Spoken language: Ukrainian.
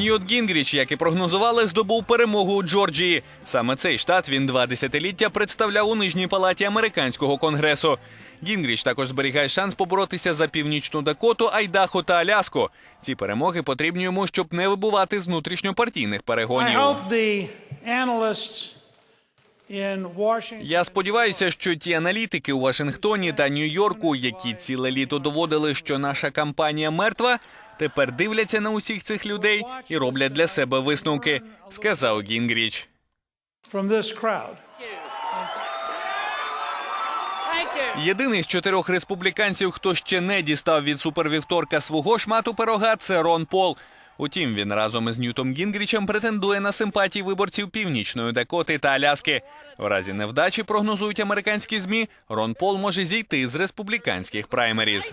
Ньют Гінгріч, як і прогнозували, здобув перемогу у Джорджії. Саме цей штат він два десятиліття представляв у нижній палаті американського конгресу. Гінгріч також зберігає шанс поборотися за північну Дакоту, Айдахо та Аляску. Ці перемоги потрібні йому, щоб не вибувати з внутрішньопартійних перегонів. Я сподіваюся, що ті аналітики у Вашингтоні та Нью-Йорку, які ціле літо доводили, що наша кампанія мертва, тепер дивляться на усіх цих людей і роблять для себе висновки, сказав Гінгріч. Єдиний з чотирьох республіканців, хто ще не дістав від супервівторка свого шмату пирога, це Рон Пол. Утім, він разом із Ньютом Гінгрічем претендує на симпатії виборців північної Дакоти та Аляски. В разі невдачі прогнозують американські змі. Рон Пол може зійти з республіканських праймеріз.